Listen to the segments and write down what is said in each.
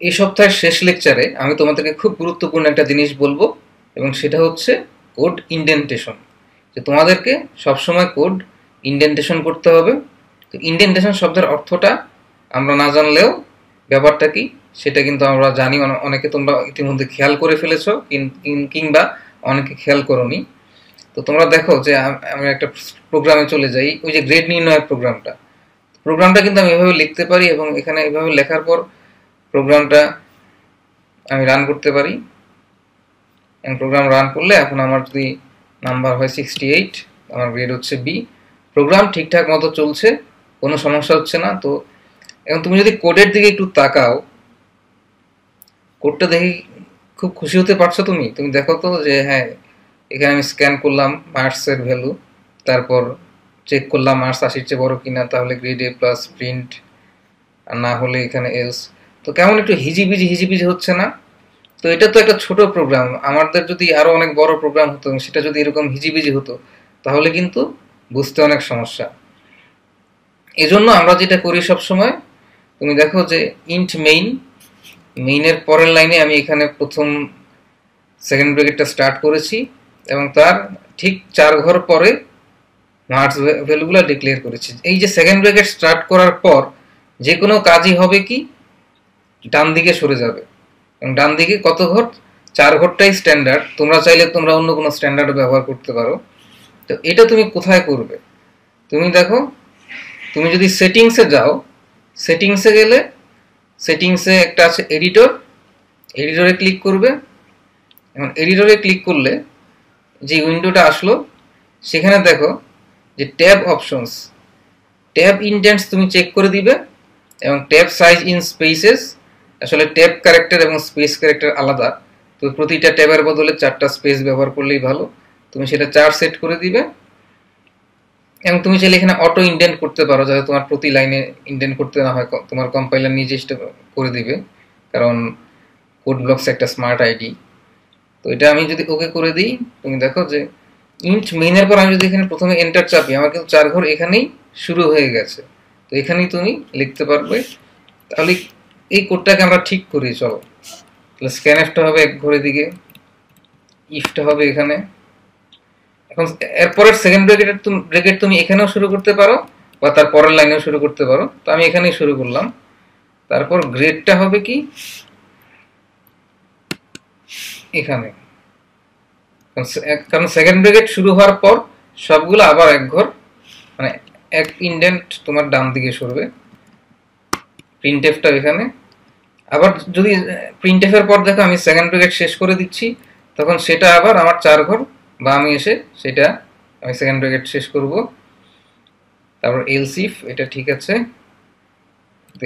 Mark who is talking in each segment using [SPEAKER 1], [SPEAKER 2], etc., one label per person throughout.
[SPEAKER 1] এই সপ্তাহের শেষ লেকচারে আমি তোমাদেরকে খুব গুরুত্বপূর্ণ একটা জিনিস বলব, এবং সেটা হচ্ছে কোড ইন্ডেন্টেশন যে তোমাদেরকে সবসময় কোড ইন্ডেন্টেশন করতে হবে। তো ইন্ডেন্টেশন শব্দের অর্থটা আমরা না জানলেও ব্যাপারটা কি, সেটা কিন্তু আমরা জানি। অনেকে তোমরা ইতিমধ্যে খেয়াল করে ফেলেছো কিংবা অনেকে খেয়াল করনি। তো তোমরা দেখো যে আমি একটা প্রোগ্রামে চলে যাই, ওই যে গ্রেড নির্ণয়ের প্রোগ্রামটা প্রোগ্রামটা কিন্তু আমি এভাবে লিখতে পারি, এবং এখানে এভাবে লেখার পর প্রোগ্রামটা আমি রান করতে পারি। এবং প্রোগ্রাম রান করলে এখন আমার যদি নাম্বার হয় সিক্সটি এইট আমার গ্রেড হচ্ছে বি প্রোগ্রাম ঠিকঠাক মতো চলছে, কোনো সমস্যা হচ্ছে না। তো এখন তুমি যদি কোডের দিকে একটু তাকাও কোডটা দেখে খুব খুশি হতে পারছ তুমি? তুমি দেখো তো যে হ্যাঁ এখানে আমি স্ক্যান করলাম মার্কসের ভ্যালু তারপর চেক করলাম মার্কস আশির চেয়ে বড় কিনা, তাহলে গ্রেড এ প্লাস প্রিন্ট আর না হলে এখানে এলস তো কেমন একটু হিজিবিজি হিজিবিজি হচ্ছে না? তো এটা তো একটা ছোট প্রোগ্রাম আমাদের যদি আরও অনেক বড় প্রোগ্রাম হতো, সেটা যদি এরকম হিজিবিজি হতো, তাহলে কিন্তু বুঝতে অনেক সমস্যা। এজন্য আমরা যেটা করি সব সময় তুমি দেখো যে ইন্ট মেইন মেইনের পরের লাইনে আমি এখানে প্রথম সেকেন্ড ব্রেকেটটা স্টার্ট করেছি এবং তার ঠিক চার ঘর পরে মার্কস ভ্যালুগুলো ডিক্লেয়ার করেছি। এই যে সেকেন্ড ব্রেকেট স্টার্ট করার পর যে কোনো কাজই হবে কি? ডান দিকে সরে যাবে। এবং ডান দিকে কত ঘর চার ঘরটাই স্ট্যান্ডার্ড তোমরা চাইলে তোমরা অন্য কোনো স্ট্যান্ডার্ড ব্যবহার করতে পারো। তো এটা তুমি কোথায় করবে? তুমি দেখো, তুমি যদি সেটিংসে যাও সেটিংসে গেলে সেটিংসে একটা আছে এডিটর এডিটরে ক্লিক করবে। এবং এডিটরে ক্লিক করলে যে উইন্ডোটা আসলো, সেখানে দেখো যে ট্যাব অপশনস ট্যাব ইন্টেন্টস তুমি চেক করে দিবে। এবং ট্যাব সাইজ ইন স্পেসেস আসলে ট্যাব ক্যারেক্টার এবং স্পেস ক্যারেক্টার আলাদা। তো প্রতিটা ট্যাবের বদলে চারটা স্পেস ব্যবহার করলেই ভালো। তুমি সেটা চার সেট করে দিবে। এবং তুমি চাইলে এখানে অটো ইন্ডেন্ট করতে পারো, যাতে তোমার প্রতি লাইনে ইন্ডেন্ট করতে না হয় তোমার কম্পাইলার নিজে করে দিবে। কারণ কোড ব্লকস একটা স্মার্ট আইডি তো এটা আমি যদি ওকে করে দিই, তুমি দেখো যে ইন্ট মেইনের পর আমি যদি এখানে প্রথমে এন্টার চাপি, আমার কিন্তু চার ঘর এখানেই শুরু হয়ে গেছে। তো এখানেই তুমি লিখতে পারবে। তাহলে এই কোডটাকে আমরা ঠিক করি, চলো। তাহলে স্ক্যান এফটা হবে এক ঘরের দিকে ইফটা হবে এখানে। এখন এরপরের সেকেন্ড ব্রেকেট ব্রেকেট তুমি এখানেও শুরু করতে পারো, বা তার পরের লাইনেও শুরু করতে পারো। তো আমি এখানেই শুরু করলাম। তারপর গ্রেডটা হবে কি? এখানে। কারণ সেকেন্ড ব্রেকেট শুরু হওয়ার পর সবগুলো আবার এক ঘর মানে এক ইন্ডেন্ট তোমার ডান দিকে সরবে। প্রিন্ট এফটা এখানে। আবার যদি প্রিন্ট এফের পর দেখো আমি সেকেন্ড ব্রেকেট শেষ করে দিচ্ছি, তখন সেটা আবার আমার চার ঘর, বা আমি এসে সেটা আমি সেকেন্ড ব্রেকেট শেষ করব। তারপর এলসিফ এটা ঠিক আছে।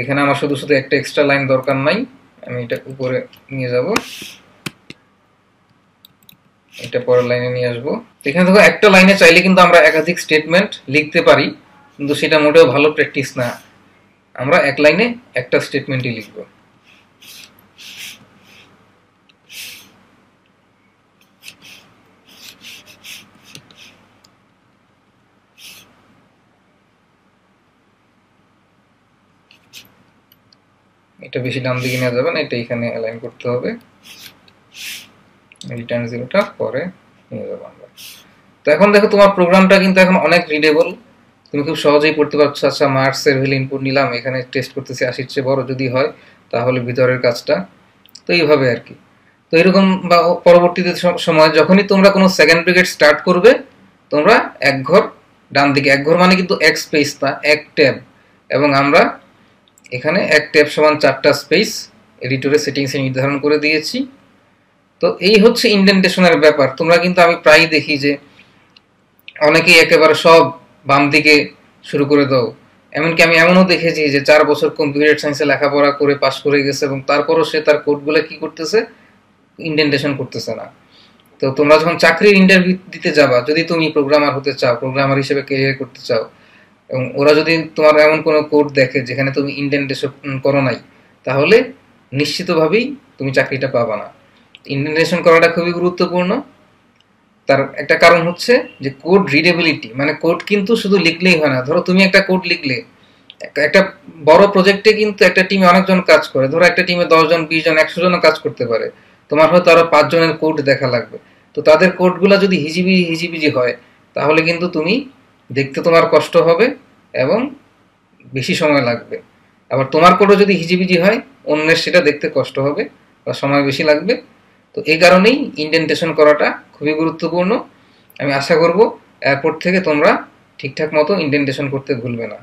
[SPEAKER 1] এখানে আমার শুধু শুধু একটা এক্সট্রা লাইন দরকার নাই, আমি এটা উপরে নিয়ে যাব। এটা পরের লাইনে নিয়ে আসব। এখানে দেখো, একটা লাইনে চাইলে কিন্তু আমরা একাধিক স্টেটমেন্ট লিখতে পারি, কিন্তু সেটা মোটেও ভালো প্র্যাকটিস না। আমরা এক লাইনে একটা স্টেটমেন্টই লিখব। এটা বেশি ডান দিকে নেওয়া যাবে না এটা এখানে অ্যালাইন করতে হবে। রিটার্ন জিরোটা পরে নিয়ে যাব আমরা। তো এখন দেখো তোমার প্রোগ্রামটা কিন্তু এখন অনেক রিডেবল তুমি খুব সহজেই পড়তে পারছ। আচ্ছা মার্কসের ভ্যালু ইনপুট নিলাম, এখানে টেস্ট করতেছি, আশির চেয়ে বড় যদি হয়, তাহলে ভিতরের কাজটা। তো এইভাবে আর কি। তো এরকম বা পরবর্তীতে সময় যখনই তোমরা কোনো সেকেন্ড ব্রিগেড স্টার্ট করবে, তোমরা এক ঘর ডান দিকে, এক ঘর মানে কিন্তু এক স্পেস না এক ট্যাব এবং আমরা এখানে এক ট্যাব সমান চারটা স্পেস, এডিটরে সেটিংসে নির্ধারণ করে দিয়েছি। তো এই হচ্ছে ইন্ডেন্টেশনের ব্যাপার। তোমরা কিন্তু আমি প্রায়ই দেখি যে অনেকেই একেবারে সব বাম দিকে শুরু করে দাও। এমনকি আমি এমনও দেখেছি যে চার বছর কম্পিউটার সায়েন্সে লেখাপড়া করে পাশ করে গেছে এবং তারপরও সে তার কোডগুলো কি করতেছে? ইন্ডেন্টেশন করতেছে না। তো তোমরা যখন চাকরির ইন্টারভিউ দিতে যাবা, যদি তুমি প্রোগ্রামার হতে চাও প্রোগ্রামার হিসেবে কেরিয়ার করতে চাও এবং ওরা যদি তোমার এমন কোনো কোড দেখে যেখানে তুমি ইন্ডিয়ান ইন্ডেন্টেশন করো নাই, তাহলে নিশ্চিতভাবেই তুমি চাকরিটা পাবা না। ইন্ডিয়ান ইন্ডেন্টেশন করাটা খুবই গুরুত্বপূর্ণ। তার একটা কারণ হচ্ছে যে কোড রিডেবিলিটি মানে কোড কিন্তু শুধু লিখলেই হয় না। ধরো তুমি একটা কোড লিখলে, একটা বড় প্রজেক্টে কিন্তু একটা টিমে অনেকজন কাজ করে। ধরো একটা টিমে দশজন বিশ জন একশো জনও কাজ করতে পারে। তোমার হয়তো আরও পাঁচজনের কোড দেখা লাগবে। তো তাদের কোডগুলো যদি হিজিবি, হিজিবিজি হয়, তাহলে কিন্তু তুমি দেখতে তোমার কষ্ট হবে এবং বেশি সময় লাগবে। আবার তোমার কোটো যদি হিজিবিজি হয়, অন্যের সেটা দেখতে কষ্ট হবে বা সময় বেশি লাগবে। তো এই কারণেই ইন্ডেন্টেশন করাটা খুবই গুরুত্বপূর্ণ। আমি আশা করব এয়ারপোর্ট থেকে তোমরা ঠিকঠাক মতো ইন্ডেন্টেশন করতে ভুলবে না।